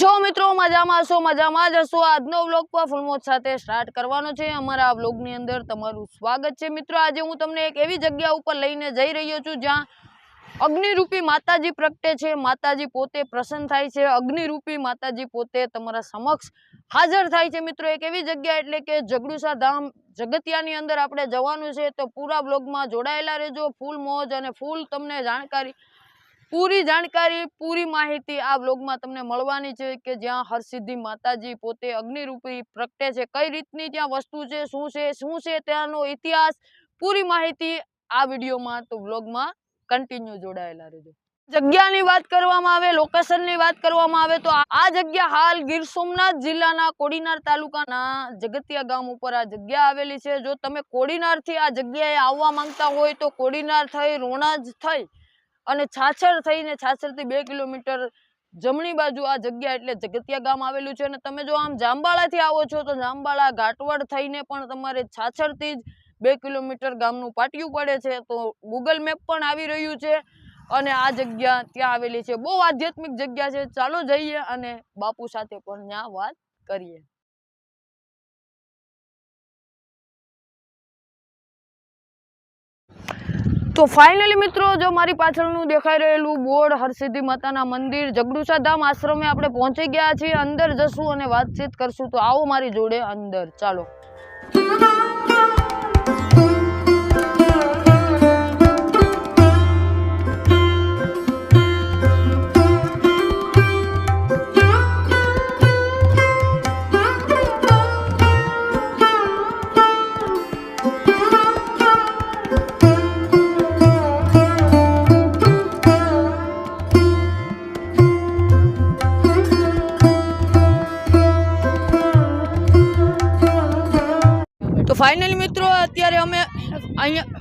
છો મિત્રો, મજામાં છો મજામાં જ હશો. આજનો વ્લોગ પર ફૂલમોજ સાથે સ્ટાર્ટ કરવાનો છે. અમારા આ વ્લોગની અંદર તમારું સ્વાગત છે. મિત્રો, આજે હું તમને એક એવી જગ્યા ઉપર લઈને જઈ રહ્યો છું જ્યાં અગ્નિરૂપી માતાજી પ્રગટે છે. માતાજી પોતે પ્રસન્ન થાય છે. અગ્નિરૂપી માતાજી પોતે તમારા સમક્ષ હાજર થાય છે. મિત્રો, એક એવી જગ્યા એટલે કે જગડુસા ધામ જગતિયાની અંદર આપણે જવાનું છે. તો પૂરા બ્લોગમાં જોડાયેલા રહેજો. ફૂલ મોજ અને ફૂલ તમને જાણકારી પૂરી જાણકારી, પૂરી માહિતી આ બ્લોગમાં તમને મળવાની છે કે જ્યાં હરસિદ્ધિ માતાજી પોતે અગ્નિરૂપી પ્રગટે છે. કઈ રીતની ત્યાં વસ્તુ છે, શું છે શું છે ત્યાંનો ઇતિહાસ? પૂરી માહિતી આ વિડીયોમાં. તો બ્લોગમાં કન્ટિન્યુ જોડાયેલા રહેજો. જગ્યાની વાત કરવામાં આવે લોકેશનની વાત કરવામાં આવે, તો આ જગ્યા હાલ ગીર સોમનાથ જિલ્લાના કોડીનાર તાલુકાના જગતિયા ગામ ઉપર આ જગ્યા આવેલી છે. જો તમે કોડીનારથી આ જગ્યાએ આવવા માંગતા હોય તો કોડીનાર થઈ, રોણાજ થઈ અને છાછર થઈને છાછરથી બે કિલોમીટર જમણી બાજુ આ જગ્યા એટલે જગતિયા ગામ આવેલું છે અને તમે જો આમ જાંબાળાથી આવો છો તો જાંબાળા ઘાટવડ થઈને પણ તમારે છાછરથી જ બે કિલોમીટર ગામનું પાટિયું પડે છે. તો ગૂગલ મેપ પણ આવી રહ્યું છે અને આ જગ્યા ત્યાં આવેલી છે. બહુ આધ્યાત્મિક જગ્યા છે. ચાલો જઈએ અને બાપુ સાથે પણ ત્યાં વાત કરીએ. તો ફાઇનલી મિત્રો, જો મારી પાછળનું દેખાઈ રહેલું બોર્ડ હરસિદ્ધિ માતાના મંદિર જગડુસા ધામ આશ્રમે આપણે પહોંચી ગયા છીએ, અંદર જશું અને વાતચીત કરશું. તો આવો મારી જોડે અંદર, ચાલો.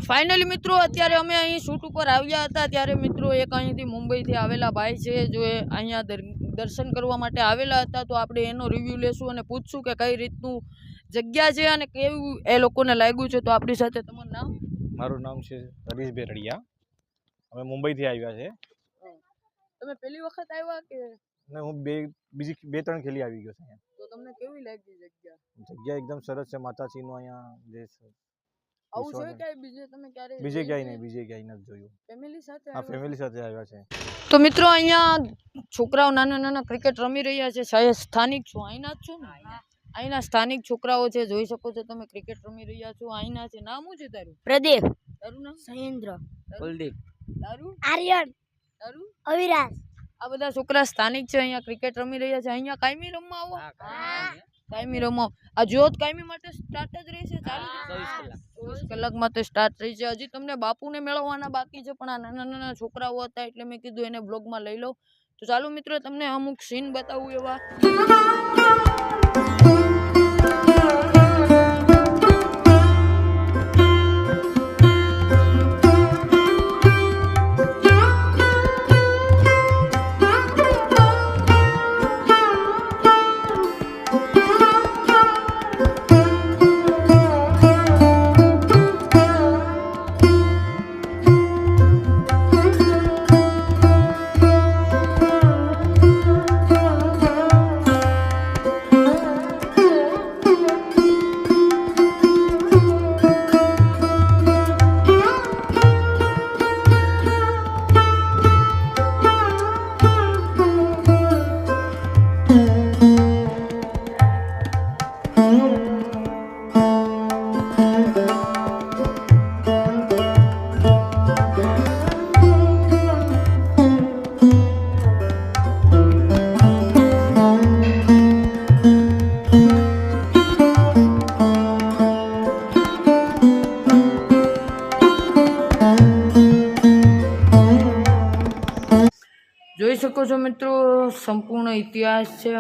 ફાઇનલી મિત્રો અત્યારે અમે અહીં શૂટ ઉપર આવ્યા હતા. ત્યારે મિત્રો એક અહીંથી મુંબઈથી આવેલા ભાઈ છે જો એ અહીંયા દર- દર્શન કરવા માટે આવેલા હતા. તો આપણે એનો રિવ્યૂ લેશું અને પૂછશું કે કઈ રીતનું જગ્યા છે અને કેવું એ લોકોને લાગ્યું છે. તો આપણી સાથે તમારું નામ? મારું નામ છે હરીશભાઈ રડિયા. અમે મુંબઈથી આવ્યા છે. તમે પહેલી વખત આવ્યા કે? ને હું બે બીજી બે ત્રણ ખેલી આવી ગયો છું તો તમને કેવી લાગી જગ્યા? જગ્યા એકદમ સરસ છે. માતાજીનું અહીંયા જે આવું જોઈ ક્યાંય બીજે તમે ક્યારે બીજે ક્યાંય નહીં બીજે ક્યાંય નથી જોયું. ફેમિલી સાથે હા ફેમિલી સાથે આવ્યા છે. તો મિત્રો અહીંયા છોકરાઓ નાના નાના ક્રિકેટ રમી રહ્યા છે. સ્થાનિક છું? અહીંના જ છું ને? અહીંના સ્થાનિક છોકરાઓ છે જોઈ શકો છો તમે ક્રિકેટ રમી રહ્યા છો. અહીંના છે. નામ શું છે તારું? પ્રદીપ. તારું નામ? સહેન્દ્ર કુલદીપ. તારું? આર્યન. તારું? અવિરાજ. આ બધા છોકરા સ્થાનિક છે અહીંયા ક્રિકેટ રમી રહ્યા છે. અહીંયા કાયમી રમવા આવો. કાયમી રમો. આ જો કાયમી માટે સ્ટાર્ટ જ રહેશે ચાલુ ચોવીસ કલાક. માટે સ્ટાર્ટ રહી છે. હજી તમને બાપુને મેળવવાના બાકી છે પણ આ નાના નાના છોકરાઓ હતા એટલે મેં કીધું એને બ્લોગમાં લઈ લો તો ચાલો મિત્રો તમને અમુક સીન બતાવું એવા. જોઈ શકો છો મિત્રો, સંપૂર્ણ ઇતિહાસ છે.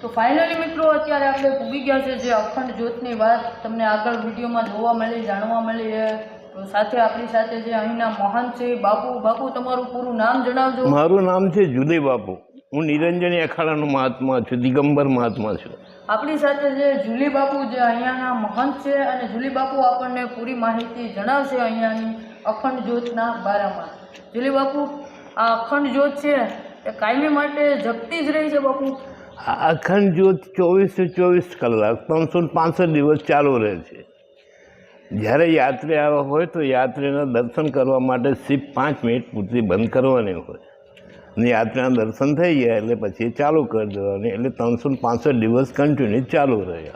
તો ફાઇનલી મિત્રો, અત્યારે આપણે પૂગી ગયા છે જે અખંડ જ્યોતની વાત તમને આગળ વિડીયોમાં જોવા મળી, જાણવા મળી તો સાથે આપણી સાથે જે અહીંના મહાન છે બાપુ. બાપુ, તમારું પૂરું નામ જણાવજો. મારું નામ છે જુદી બાપુ. હું નિરંજની અખાડાનો મહાત્મા છું દિગંબર મહાત્મા છું. આપણી સાથે જે જુલી બાપુ જે અહીંયાના મહંત છે અને જુલી બાપુ આપણને પૂરી માહિતી જણાવશે અહીંયાની અખંડ જ્યોતના બારામાં. જુલી બાપુ આ અખંડ જ્યોત છે એ કાયમી માટે જગતી જ રહી છે બાપુ. આ અખંડ જ્યોત ચોવીસે ચોવીસ કલાક ત્રણસો પાંસઠ દિવસ ચાલુ રહે છે. જ્યારે યાત્રી આવ્યા હોય તો યાત્રીના દર્શન કરવા માટે સીપ પાંચ મિનિટ પૂરતી બંધ કરવાની હોય. અને યાત્રીના દર્શન થઈ ગયા એટલે પછી ચાલુ કરી દેવાની. એટલે ત્રણસો પાંસઠ દિવસ કન્ટિન્યુ ચાલુ રહ્યા.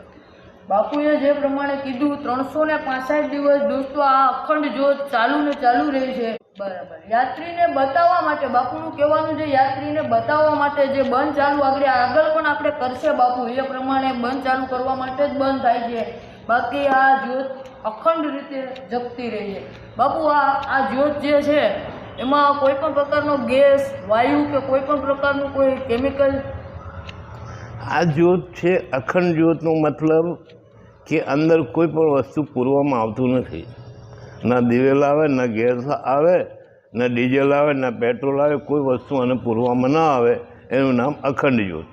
બાપુએ જે પ્રમાણે કીધું, ત્રણસો ને પાસઠ દિવસ દોસ્તો, આ અખંડ જ્યોત ચાલુ ને ચાલુ રહી છે. બરાબર. યાત્રીને બતાવવા માટે, બાપુનું કહેવાનું છે, યાત્રીને બતાવવા માટે જે બંધ ચાલુ આગળ આગળ પણ આપણે કરશે બાપુ. એ પ્રમાણે બંધ ચાલુ કરવા માટે જ બંધ થાય છે. બાકી આ જ્યોત અખંડ રીતે જગતી રહી છે. બાપુ, આ આ જ્યોત જે છે એમાં કોઈ પણ પ્રકારનો ગેસ વાયુ કે કોઈ પણ પ્રકારનું કોઈ કેમિકલ આ જ્યોત છે અખંડ જ્યોતનો મતલબ કે અંદર કોઈ પણ વસ્તુ પૂરવામાં આવતું નથી. ના દિવેલ આવે ના ગેસ આવે ના ડીઝલ આવે ના પેટ્રોલ આવે કોઈ વસ્તુ આને પૂરવામાં ન આવે એનું નામ અખંડ જ્યોત.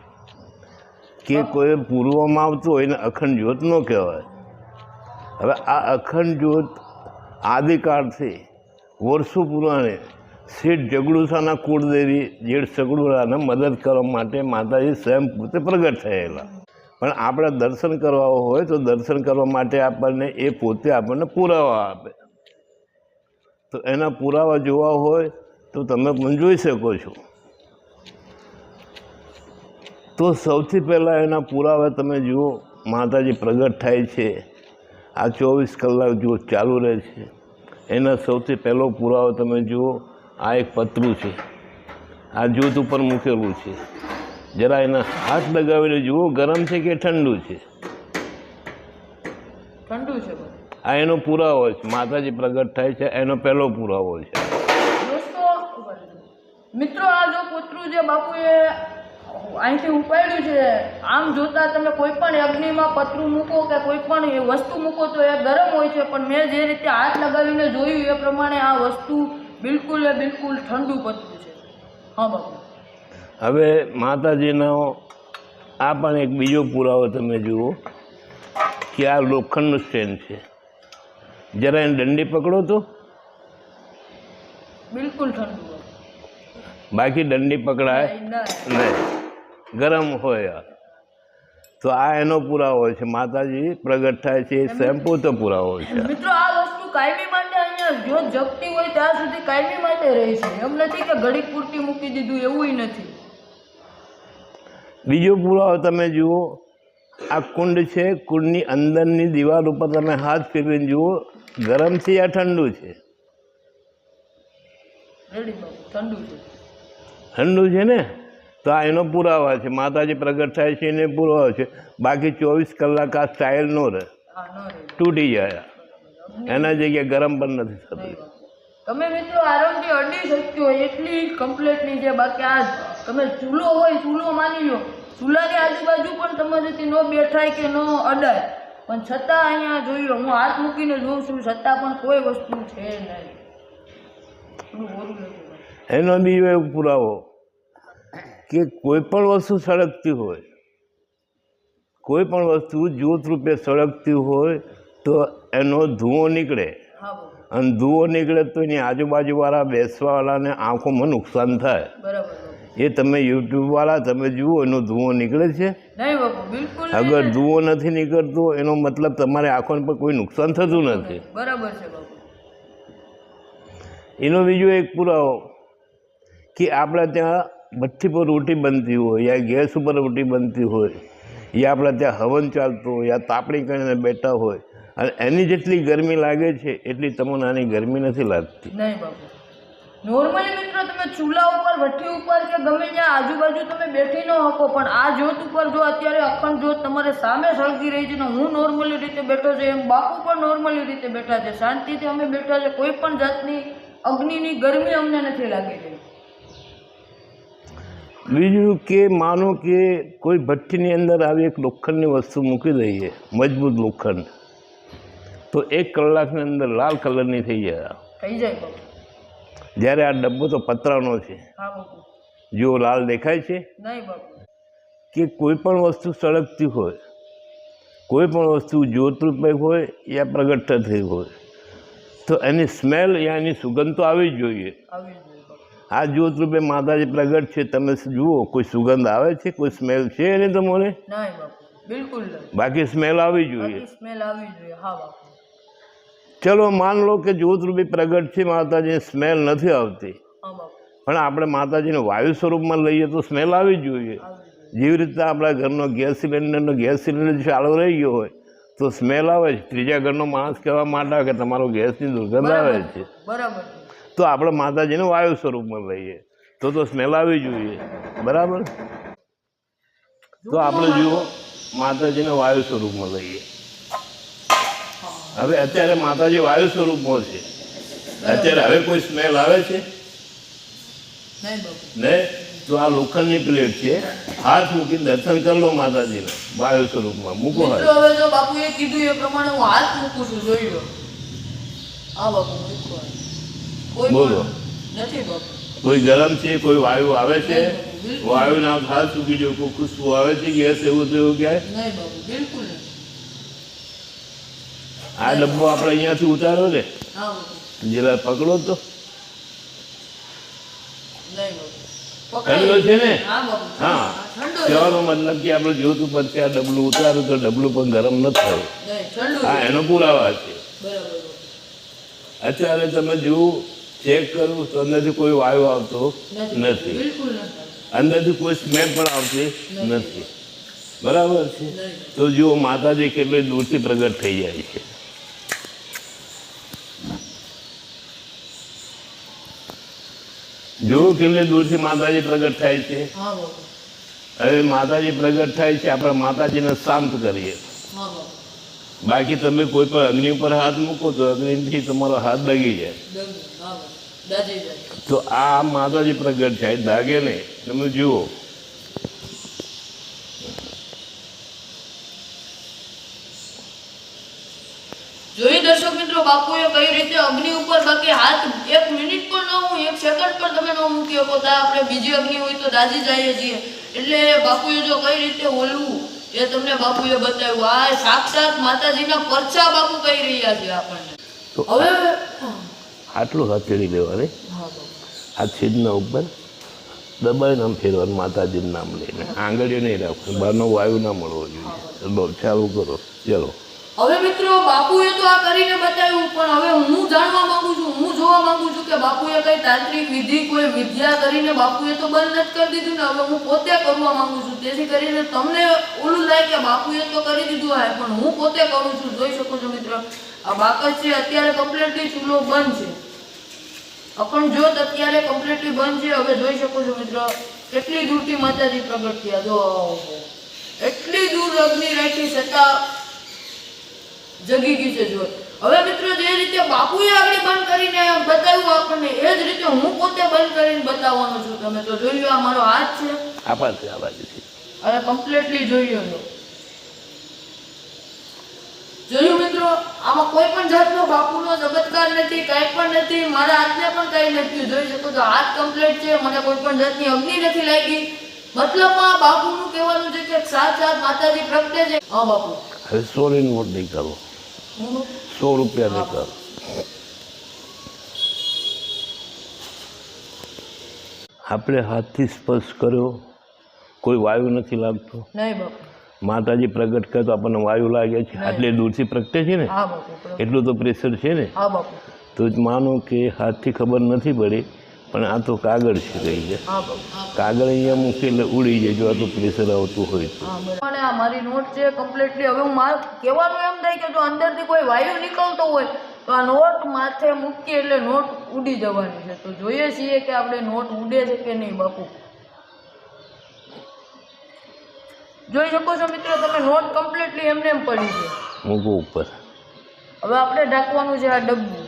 કે કોઈ પૂરવામાં આવતું હોય એને અખંડ જ્યોત ન કહેવાય. હવે આ અખંડ જ્યોત આદિકાળથી વર્ષો પુરાણે શેઠ જગડુસાના કુળદેવી જેઠ સગડુરાને મદદ કરવા માટે માતાજી સ્વયં પોતે પ્રગટ થયેલા. પણ આપણે દર્શન કરવા હોય તો દર્શન કરવા માટે આપણને એ પોતે આપણને પુરાવા આપે. તો એના પુરાવા જોવા હોય તો તમે પણ જોઈ શકો છો. તો સૌથી પહેલાં એના પુરાવા તમે જુઓ, માતાજી પ્રગટ થાય છે. આ ચોવીસ કલાક જો ચાલુ રહે છે. એના સૌથી પહેલો પુરાવો તમે જુઓ આ એક પતરું છે. આ જૂથ ઉપર મૂકેલું છે. જરા એના હાથ લગાવીને જુઓ ગરમ છે કે ઠંડુ છે? ઠંડુ છે આ એનો પુરાવો છે. માતાજી પ્રગટ થાય છે એનો પહેલો પુરાવો છે. મિત્રો આ જો પુત્રું જે બાપુએ અહીંથી ઉપાડ્યું છે. આમ જોતાં તમે કોઈ પણ અગ્નિમાં પતરું મૂકો કે કોઈ પણ એ વસ્તુ મૂકો તો એ ગરમ હોય છે. પણ મેં જે રીતે હાથ લગાવીને જોયું એ પ્રમાણે આ વસ્તુ બિલકુલ એ બિલકુલ ઠંડુ પતરું છે. હા બાપુ. હવે માતાજીનો આ પણ એક બીજો પુરાવો તમે જુઓ કે આ લોખંડનું સ્ટેન્ડ છે. જરા એને દંડી પકડો તો. બિલકુલ ઠંડુ બાકી દંડી પકડાય નહીં. ગરમ હોય. તો આ એનો પુરાવો છે. માતાજી પ્રગટ થાય છે. એ સ્વયં પોતે પુરાવો છે. મિત્રો આ વસ્તુ કાયમી માટે અહીંયા જો જગતી હોય ત્યાં સુધી કાયમી માટે રહી છે. એમ નથી કે ઘડીક પૂરતી મૂકી દીધું એવું નથી. બીજો પુરાવો તમે જુઓ. આ કુંડ છે. કુંડની અંદરની દિવાલ ઉપર તમે હાથ ફેરવીને જુઓ. ગરમ છે યા ઠંડુ છે. ઠંડુ છે. ઠંડુ છે ને? તો આ એનો પુરાવા છે. માતાજી પ્રગટ થાય છે એને પુરાવો છે. બાકી ચોવીસ કલાક આ સ્ટાઇલ નો રહે. તૂટી જાય. એના જગ્યાએ ગરમ પણ નથી થતું. તમે મિત્રો આરામથી અડી શક્યો હોય એટલી કમ્પ્લેટની છે. બાકી આ તમે ચૂલો હોય ચૂલો માની લો. ચૂલાની આજુબાજુ પણ તમારાથી ન બેઠાય કે ન અડાય. પણ છતાં અહીંયા જોઈ લો હું હાથ મૂકીને જોઉં છું છતાં પણ કોઈ વસ્તુ છે નહીં. એનો બી પુરાવો. કે કોઈ પણ વસ્તુ સળગતી હોય કોઈ પણ વસ્તુ જ્યોત રૂપે સળગતી હોય તો એનો ધુઓ નીકળે. અને ધુઓ નીકળે તો એની આજુબાજુવાળા બેસવાવાળાને આંખોમાં નુકસાન થાય. એ તમે યુટ્યુબવાળા તમે જુઓ એનો ધુઓ નીકળે છે? અગર ધુઓ નથી નીકળતો એનો મતલબ તમારે આંખોને પર કોઈ નુકસાન થતું નથી. બરાબર છે એનો બીજો એક પુરાવો કે આપણે ત્યાં ભઠ્ઠી પર રોટી બનતી હોય યા ગેસ ઉપર રોટી બનતી હોય, યા આપણે ત્યાં હવન ચાલતું હોય, યા તાપણી કરીને બેઠા હોય, અને એની જેટલી ગરમી લાગે છે, એટલી તમને આની ગરમી નથી લાગતી. નહીં બાપુ. નોર્મલી મિત્રો તમે ચૂલા ઉપર ભઠ્ઠી ઉપર કે ગમે ત્યાં આજુબાજુ તમે બેઠી ન શકો, પણ આ જ્યોત ઉપર જો અત્યારે અખંડ જ્યોત તમારે સામે સળગી રહી છે ને હું નોર્મલી રીતે બેઠો છું, એમ બાપુ પણ નોર્મલી રીતે બેઠા છે. શાંતિથી અમે બેઠા છે, કોઈ પણ જાતની અગ્નિની ગરમી અમને નથી લાગી રહી. બીજું કે માનો કે કોઈ ભઠ્ઠીની અંદર આવી એક લોખંડની વસ્તુ મૂકી દઈએ મજબૂત લોખંડ. તો એક કલાકની અંદર લાલ કલરની થઈ જાય. થઈ જાય જ્યારે આ ડબ્બો તો પતરાનો છે. જો લાલ દેખાય છે? કે કોઈ પણ વસ્તુ સળગતી હોય કોઈ પણ વસ્તુ જ્યોતરૂપે હોય યા પ્રગટ થઈ હોય તો એની સ્મેલ યા એની સુગંધ તો આવવી જ જોઈએ. આવી જ જોઈએ. આ જ્યોતરૂપે માતાજી પ્રગટ છે. તમે જુઓ કોઈ સુગંધ આવે છે? કોઈ સ્મેલ છે એને તમને બાપુ બિલકુલ બાકી સ્મેલ આવવી જોઈએ. સ્મેલ આવી જોઈએ. હા બાપુ. ચલો માન લો કે જ્યોતરૂપી પ્રગટ છે માતાજીની સ્મેલ નથી આવતી. પણ આપણે માતાજીને વાયુ સ્વરૂપમાં લઈએ તો સ્મેલ આવી જોઈએ. આવી જેવી રીતે આપણા ઘરનો ગેસ સિલિન્ડરનો ગેસ સિલિન્ડર ચાલુ રહી ગયો હોય તો સ્મેલ આવે છે. ત્રીજા ઘરનો માણસ કહેવા માંડે કે તમારો ગેસની દુર્ગંધ આવે છે. બરાબર. તો આપણે માતાજીને વાયુ સ્વરૂપમાં લઈએ તો તો સ્મેલ આવી જોઈએ. બરાબર? તો આપણે જુઓ માતાજીને વાયુ સ્વરૂપમાં લઈએ હવે અત્યારે માતાજી વાયુ સ્વરૂપમાં છે. અત્યારે હવે કોઈ સ્મેલ આવે છે? નહીં ને? તો આ લોખંડની પ્લેટ છે. હાથ મૂકી દર્શન કરી લો માતાજીને વાયુ સ્વરૂપમાં. મૂકો હવે જો બાપુએ કીધું એ પ્રમાણે હું હાથ મૂકું છું જોઈ લો. આ બાપુ મૂકો બોલો. કોઈ ગરમ છે કોઈ વાયુ આવે છે? વાયુ વાયુના હાથ ચૂકી જો કોઈ ખુશ્બુ આવે છે ગેસ એવું બિલકુલ નહીં આ ડબ્બો આપણે અહીંયાથી ઉતારો ને. જરા પકડો તો. ઠંડો છે ને? હા. કહેવાનો મતલબ કે આપણે જોત ઉપરથી આ ડબલું ઉતારું તો ડબલું પણ ગરમ ન થયું. હા એનો પુરાવા છે. અત્યારે તમે જુઓ ચેક કરું તો અંદરથી કોઈ વાયુ આવતો નથી. અંદરથી કોઈ સ્મેલ પણ આવતી નથી. બરાબર છે? તો જુઓ માતાજી કેટલી દૂરથી પ્રગટ થઈ જાય છે. જુઓ કેટલી દૂરથી માતાજી પ્રગટ થાય છે. હવે માતાજી પ્રગટ થાય છે આપણે માતાજીને શાંત કરીએ. બાકી તમે કોઈ પણ અગ્નિ ઉપર હાથ મૂકો તો અગ્નિથી તમારો હાથ દગી જાય. તો આ માતાજી પ્રગટ થાય, દાગે નહીં. તમે જુઓ. જોઈ દર્શક મિત્રો, બાપુએ કઈ રીતે અગ્નિ ઉપર બાકી હાથ એક મિનિટ પણ ન હું એક સેકન્ડ પણ તમે ન મૂકી શકો. આપણે બીજી અગ્નિ હોય તો દાજી જઈએ છીએ. એટલે બાપુએ જો કઈ રીતે ઓલવું એ તમને બાપુએ બતાવ્યું આ સાક્ષાત માતાજીના પરછા બાપુ કહી રહ્યા છે આપણને. તો હવે આટલું હથેળી લેવાની? આ છેદના ઉપર દબાઈ નામ ફેરવાનું માતાજીનું નામ લઈને. આંગળીઓ નહીં રાખવું બહારનો વાયુ ના મળવો જોઈએ. ચાલુ કરો. ચલો. હવે મિત્રો, બાપુએ તો આ કરીને બતાવ્યું, પણ હવે હું જાણવા માંગુ છું, હું જોવા માંગુ છું કે બાપુએ કઈ તાંત્રિક વિધિ, કોઈ વિદ્યા કરીને બાપુએ તો બંધ નથી કરી દીધું ને, હવે હું પોતે કરવા માંગુ છું. તેથી કરીને તમને ઓલું લાગે કે બાપુએ તો કરી દીધું હોય, પણ હું પોતે કરું છું. જોઈ શકો છો મિત્રો, આ બાકસ છે, અત્યારે કમ્પ્લીટલી ચૂલો બંધ છે. અખંડ જોત અત્યારે કમ્પ્લીટલી બંધ છે. હવે જોઈ શકો છો મિત્રો, કેટલી દૂરથી માતાજી પ્રગટ થયા. જો, એટલી દૂર અગ્નિ રાખી છતાં જગી ગયું છે જોર. હવે મિત્રો જે રીતે બાપુએ આગળ બંધ કરીને બતાવ્યું આપણને એ જ રીતે હું પોતે બંધ કરીને બતાવવાનો છું તમે તો જોઈ લો આ મારો હાથ છે. આ પાસે આ બાજુથી. હવે કમ્પ્લીટલી જોઈ લો જોયું મિત્રો? આમાં કોઈ પણ જાતનો બાપુનો ચમત્કાર નથી કાંઈ પણ નથી મારા હાથને પણ કાંઈ નથી. જોઈ શકો તો હાથ કમ્પ્લીટ છે મને કોઈ પણ જાતની અગ્નિ નથી લાગી. મતલબમાં બાપુનું કહેવાનું છે કે સાત સાત માતાજી પ્રગટે છે. હા બાપુ. હવે સોરીન મોટ નહીં કરો. સો રૂપિયા લીટર આપણે હાથથી સ્પર્શ કર્યો. કોઈ વાયુ નથી લાગતો. માતાજી પ્રગટ કરે તો આપણને વાયુ લાગે છે. આટલી દૂરથી પ્રગટે છે ને. એટલું તો પ્રેશર છે ને? તો જ માનો કે હાથથી ખબર નથી પડી. પણ આ તો કાગળ છે કહી છે. કાગળ અહીંયા મૂકી એટલે ઉડી જાય જો આ તો પ્રેશર આવતું હોય તો. અને આ મારી નોટ છે કમ્પ્લીટલી હવે હું માર કહેવાનું એમ થાય કે જો અંદરથી કોઈ વાયુ નીકળતો હોય તો આ નોટ માથે મૂકીએ એટલે નોટ ઉડી જવાની છે. તો જોઈએ છીએ કે આપણે નોટ ઉડે છે કે નહીં બાપુ. જોઈ શકો છો મિત્રો તમે નોટ કમ્પ્લીટલી એમને એમ પડી છે. મૂકો ઉપર. હવે આપણે ઢાંકવાનું છે આ ડબ્બું.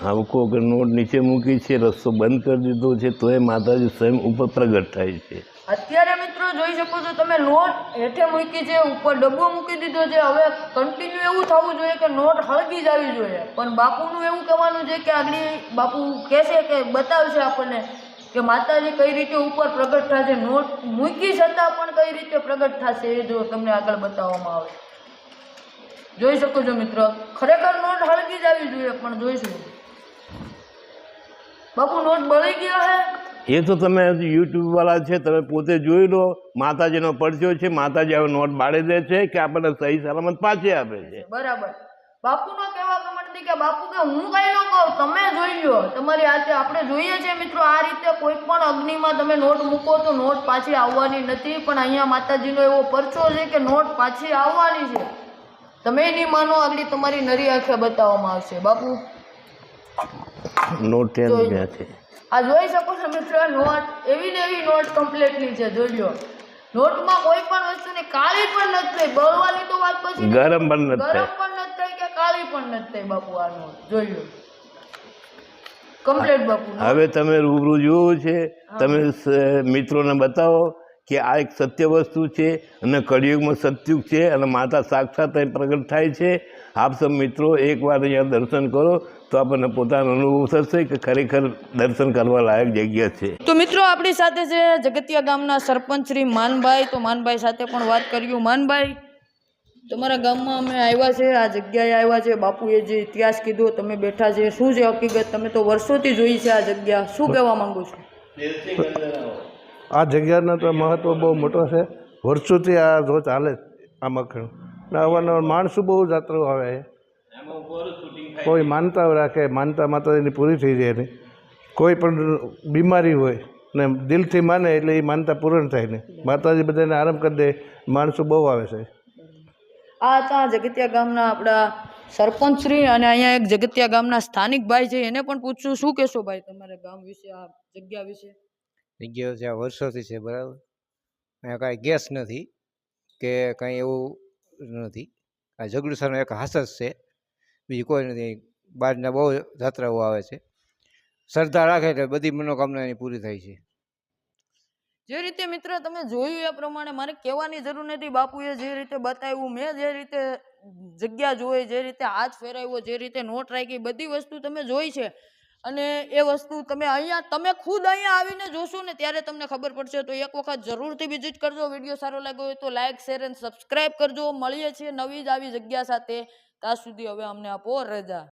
આ કે નોટ નીચે મૂકી છે, રસ્તો બંધ કરી દીધો છે તો એ માતાજી સ્વયં ઉપર પ્રગટ થાય છે. અત્યારે મિત્રો જોઈ શકો છો તમે, નોટ હેઠે મૂકી છે, ઉપર ડબ્બો મૂકી દીધો છે. હવે કન્ટિન્યુ એવું થવું જોઈએ કે નોટ હળગી જ આવી જોઈએ. પણ બાપુનું એવું કહેવાનું છે કે આગળ બાપુ કહેશે કે બતાવશે આપણને કે માતાજી કઈ રીતે ઉપર પ્રગટ થશે. નોટ મૂકી છતાં પણ કઈ રીતે પ્રગટ થશે એ જો તમને આગળ બતાવવામાં આવે. જોઈ શકો છો મિત્રો, ખરેખર નોટ હળગી જ આવી જોઈએ, પણ જોઈશું. બાપુ નોટ બળી ગયો હે. એ તો તમે યુટ્યુબ વાળા છે તમે પોતે જોઈ લો. માતાજીનો પરચો છે માતાજી હવે નોટ બાળી દે છે કે આપણને સહી સલામત પાછી આપે છે. બરાબર. બાપુનો કહેવા પ્રમાણે કે બાપુ કે હું કઈ ન કહું તમે જોઈ લો તમારી હાથે આપણે જોઈએ છીએ મિત્રો આ રીતે કોઈ પણ અગ્નિમાં તમે નોટ મૂકો તો નોટ પાછી આવવાની નથી. પણ અહીંયા માતાજીનો એવો પરચો છે કે નોટ પાછી આવવાની છે. તમે નહીં માનો આગળ તમારી નરી આંખે બતાવવામાં આવશે. બાપુ. નોટ જોઈ છે. આ જોઈ શકો છો મિત્રો નોટ એવી ને એવી નોટ કમ્પ્લીટની છે જોઈ લો. નોટમાં કોઈ પણ વસ્તુની કાળી પણ નથી થઈ. બળવાની તો વાત પછી ગરમ પણ નથી ગરમ પણ નથી થઈ કે કાળી પણ નથી થઈ બાપુ આ નોટ. જોઈ લો. કમ્પ્લીટ બાપુ હવે તમે રૂબરૂ જોવું છે. તમે મિત્રોને બતાવો કે આ એક સત્ય વસ્તુ છે અને કળિયુગમાં સત્યુગ છે અને માતા સાક્ષાત પ્રગટ થાય છે. આપ સૌ મિત્રો એકવાર અહીંયા દર્શન કરો. તો આપણને પોતાનો અનુભવ થશે કે ખરેખર દર્શન કરવા લાયક જગ્યા છે. તો મિત્રો આપણી સાથે છે જગતિયા ગામના સરપંચ શ્રી માનભાઈ. તો માનભાઈ સાથે પણ વાત કર્યું. માનભાઈ તમારા ગામમાં અમે આવ્યા છે આ જગ્યાએ આવ્યા છે. બાપુએ જે ઇતિહાસ કીધો તમે બેઠા છે. શું છે હકીકત? તમે તો વર્ષોથી જોઈ છે આ જગ્યા. શું કહેવા માંગુ છો? આ જગ્યાનો તો મહત્ત્વ બહુ મોટો છે. વર્ષોથી આ જો ચાલે આ મખણ ને અવારનવાર માણસો બહુ જાત્રાઓ આવે છે. કોઈ માનતા રાખે માનતા માતાજીની પૂરી થઈ જાય ને. કોઈ પણ બીમારી હોય ને દિલથી માને એટલે એ માનતા પૂર્ણ થાય ને. માતાજી બધાને આરામ કરી દે માણસો બહુ આવે છે. આ હતા જગતિયા ગામના આપણા સરપંચ શ્રી અને અહીંયા એક જગતિયા ગામના સ્થાનિક ભાઈ છે એને પણ પૂછશું શું કહેશો ભાઈ તમારા ગામ વિશે આ જગ્યા વિશે? જગ્યાઓ છે આ વર્ષોથી છે બરાબર? અહીંયા કાંઈ ગેસ નથી કે કાંઈ એવું નથી. આ જગડુસાનો એક હાસસ છે. બીજી કોઈ નથી. બહારના બહુ જાત્રાઓ આવે છે. શ્રદ્ધા રાખે એટલે બધી મનોકામના એની પૂરી થાય છે. જે રીતે મિત્ર તમે જોયું એ પ્રમાણે મારે કહેવાની જરૂર નથી. બાપુએ જે રીતે બતાવ્યું, મેં જે રીતે જગ્યા જોઈ, જે રીતે હાથ ફેરાવ્યો, જે રીતે નોટ રાખી, બધી વસ્તુ તમે જોઈ છે. અને એ વસ્તુ તમે અહીંયા, તમે ખુદ અહીંયા આવીને જોશો ને ત્યારે તમને ખબર પડશે. તો એક વખત જરૂરથી વિઝિટ કરજો. વીડિયો સારો લાગ્યો હોય તો લાઇક શેર અને સબસ્ક્રાઈબ કરજો. મળીએ છીએ નવી જ આવી જગ્યા સાથે. ત્યાં સુધી હવે અમને આપો રજા.